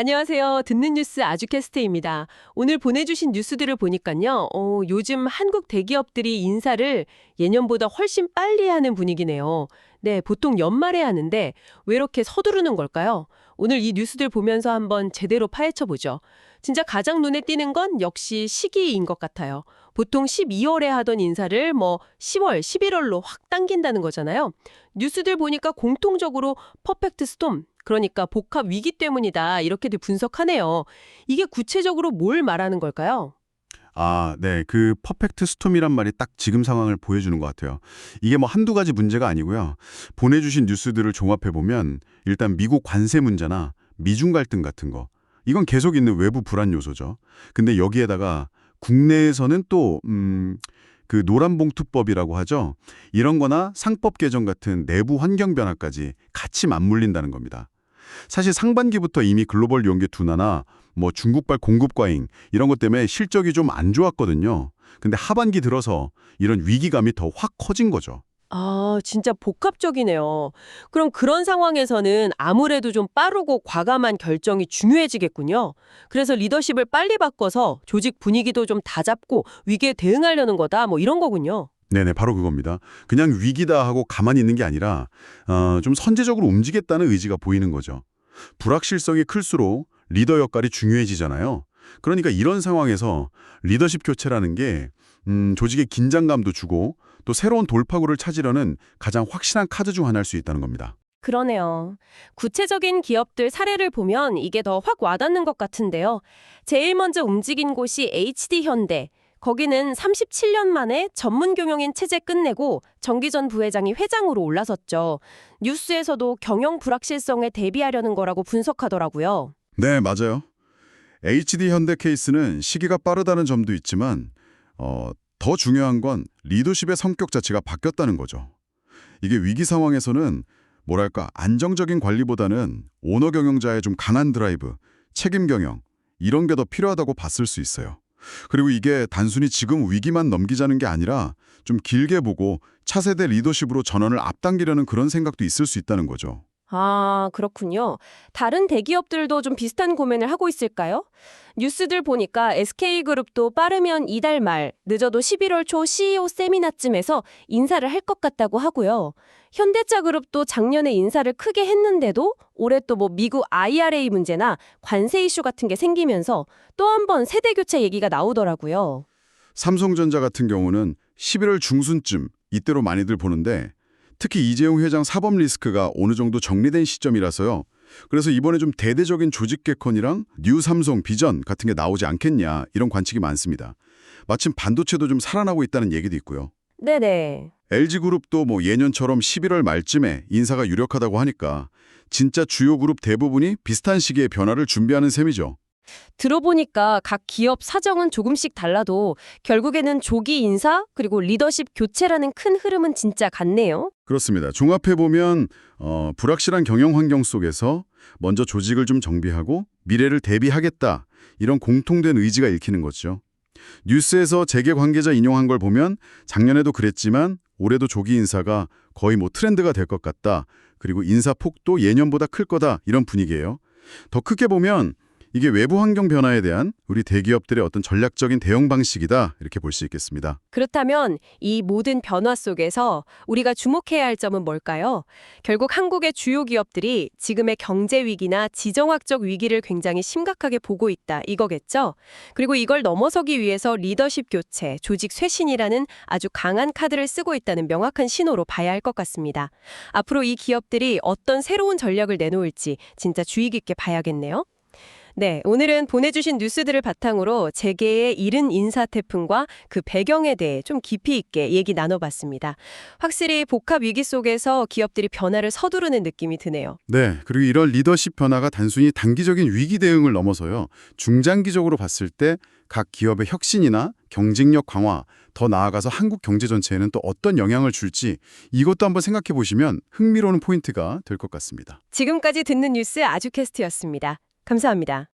안녕하세요. 듣는 뉴스 아주캐스트입니다. 오늘 보내주신 뉴스들을 보니까요. 어, 요즘 한국 대기업들이 인사를 예년보다 훨씬 빨리 하는 분위기네요. 네, 보통 연말에 하는데 왜 이렇게 서두르는 걸까요? 오늘 이 뉴스들 보면서 한번 제대로 파헤쳐 보죠. 진짜 가장 눈에 띄는 건 역시 시기인 것 같아요. 보통 12월에 하던 인사를 뭐 10월, 11월로 확 당긴다는 거잖아요. 뉴스들 보니까 공통적으로 퍼펙트 스톰, 그러니까 복합 위기 때문이다 이렇게들 분석하네요. 이게 구체적으로 뭘 말하는 걸까요? 아, 네. 그 퍼펙트 스톰이란 말이 딱 지금 상황을 보여주는 것 같아요. 이게 뭐 한두 가지 문제가 아니고요. 보내주신 뉴스들을 종합해보면 일단 미국 관세 문제나 미중 갈등 같은 거. 이건 계속 있는 외부 불안 요소죠. 근데 여기에다가 국내에서는 또, 음, 그 노란봉투법이라고 하죠. 이런 거나 상법 개정 같은 내부 환경 변화까지 같이 맞물린다는 겁니다. 사실 상반기부터 이미 글로벌 용기 둔화나 뭐 중국발 공급 과잉 이런 것 때문에 실적이 좀 안 좋았거든요. 근데 하반기 들어서 이런 위기감이 더 확 커진 거죠. 아, 진짜 복합적이네요. 그럼 그런 상황에서는 아무래도 좀 빠르고 과감한 결정이 중요해지겠군요. 그래서 리더십을 빨리 바꿔서 조직 분위기도 좀 다잡고 위기에 대응하려는 거다. 뭐 이런 거군요. 네네, 바로 그겁니다. 그냥 위기다 하고 가만히 있는 게 아니라 어, 좀 선제적으로 움직였다는 의지가 보이는 거죠. 불확실성이 클수록 리더 역할이 중요해지잖아요. 그러니까 이런 상황에서 리더십 교체라는 게 음, 조직의 긴장감도 주고 또 새로운 돌파구를 찾으려는 가장 확실한 카드 중 하나일 수 있다는 겁니다. 그러네요. 구체적인 기업들 사례를 보면 이게 더 확 와닿는 것 같은데요. 제일 먼저 움직인 곳이 HD현대. 거기는 37년 만에 전문 경영인 체제 끝내고 정기전 부회장이 회장으로 올라섰죠. 뉴스에서도 경영 불확실성에 대비하려는 거라고 분석하더라고요. 네, 맞아요. HD 현대 케이스는 시기가 빠르다는 점도 있지만 어, 더 중요한 건 리더십의 성격 자체가 바뀌었다는 거죠. 이게 위기 상황에서는 뭐랄까 안정적인 관리보다는 오너 경영자의 좀 강한 드라이브, 책임 경영 이런 게 더 필요하다고 봤을 수 있어요. 그리고 이게 단순히 지금 위기만 넘기자는 게 아니라 좀 길게 보고 차세대 리더십으로 전환을 앞당기려는 그런 생각도 있을 수 있다는 거죠. 아, 그렇군요. 다른 대기업들도 좀 비슷한 고민을 하고 있을까요? 뉴스들 보니까 SK그룹도 빠르면 이달 말, 늦어도 11월 초 CEO 세미나쯤에서 인사를 할 것 같다고 하고요. 현대차 그룹도 작년에 인사를 크게 했는데도 올해 또 뭐 미국 IRA 문제나 관세 이슈 같은 게 생기면서 또 한 번 세대 교체 얘기가 나오더라고요. 삼성전자 같은 경우는 11월 중순쯤 이때로 많이들 보는데 특히 이재용 회장 사법 리스크가 어느 정도 정리된 시점이라서요. 그래서 이번에 좀 대대적인 조직 개컨이랑 뉴 삼성 비전 같은 게 나오지 않겠냐 이런 관측이 많습니다. 마침 반도체도 좀 살아나고 있다는 얘기도 있고요. 네네. LG그룹도 뭐 예년처럼 11월 말쯤에 인사가 유력하다고 하니까 진짜 주요 그룹 대부분이 비슷한 시기에 변화를 준비하는 셈이죠. 들어보니까 각 기업 사정은 조금씩 달라도 결국에는 조기 인사 그리고 리더십 교체라는 큰 흐름은 진짜 같네요. 그렇습니다. 종합해보면 어, 불확실한 경영 환경 속에서 먼저 조직을 좀 정비하고 미래를 대비하겠다 이런 공통된 의지가 읽히는 거죠. 뉴스에서 재계 관계자 인용한 걸 보면 작년에도 그랬지만 올해도 조기 인사가 거의 뭐 트렌드가 될 것 같다. 그리고 인사 폭도 예년보다 클 거다 이런 분위기예요. 더 크게 보면 이게 외부 환경 변화에 대한 우리 대기업들의 어떤 전략적인 대응 방식이다 이렇게 볼 수 있겠습니다. 그렇다면 이 모든 변화 속에서 우리가 주목해야 할 점은 뭘까요? 결국 한국의 주요 기업들이 지금의 경제 위기나 지정학적 위기를 굉장히 심각하게 보고 있다 이거겠죠? 그리고 이걸 넘어서기 위해서 리더십 교체, 조직 쇄신이라는 아주 강한 카드를 쓰고 있다는 명확한 신호로 봐야 할 것 같습니다. 앞으로 이 기업들이 어떤 새로운 전략을 내놓을지 진짜 주의 깊게 봐야겠네요. 네, 오늘은 보내주신 뉴스들을 바탕으로 재계의 이른 인사 태풍과 그 배경에 대해 좀 깊이 있게 얘기 나눠봤습니다. 확실히 복합 위기 속에서 기업들이 변화를 서두르는 느낌이 드네요. 네, 그리고 이런 리더십 변화가 단순히 단기적인 위기 대응을 넘어서요. 중장기적으로 봤을 때 각 기업의 혁신이나 경쟁력 강화, 더 나아가서 한국 경제 전체에는 또 어떤 영향을 줄지 이것도 한번 생각해 보시면 흥미로운 포인트가 될 것 같습니다. 지금까지 듣는 뉴스 아주캐스트였습니다. 감사합니다.